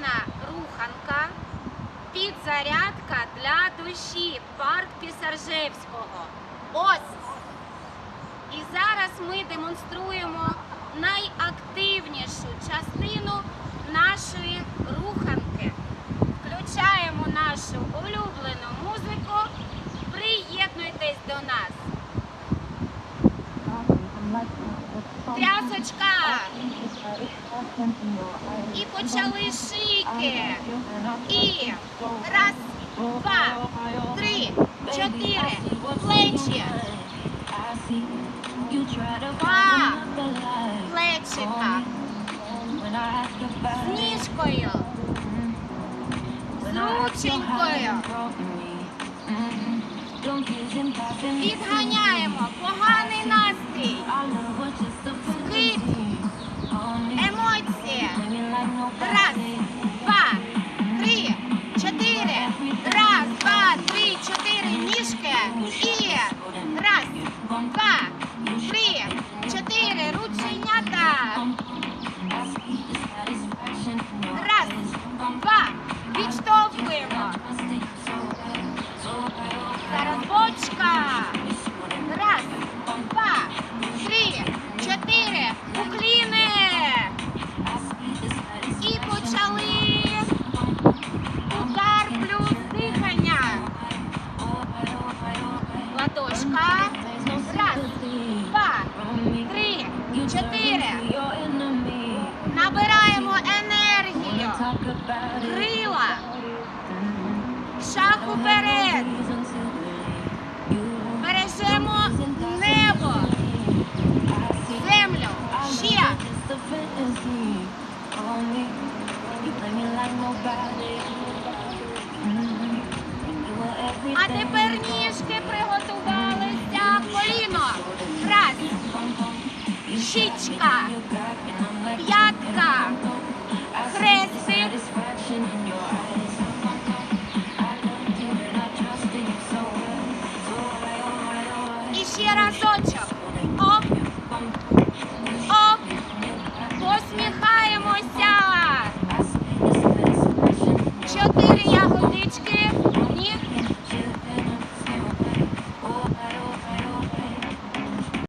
Комфортна руханка, підзарядка для душі, парк Пісаржевського. Ось. І зараз ми демонструємо найактивнішу частину нашої руханки. Включаємо нашу улюблену Трясочка. І почали шийки. І раз, два, три, чотири. Плечі. Два. Плечика. З ніжкою. З рученькою. Поганий Скид. Емоції. Раз, почали. Удар плюс дихання. Ладошка. Раз, два, три, чотири. Набираємо енергію. Крила. Шаг уперед. Бережемо небо. Землю. Ще. А тепер ніжки приготувалися. Коліно. Раз. Щічка. П'ятка.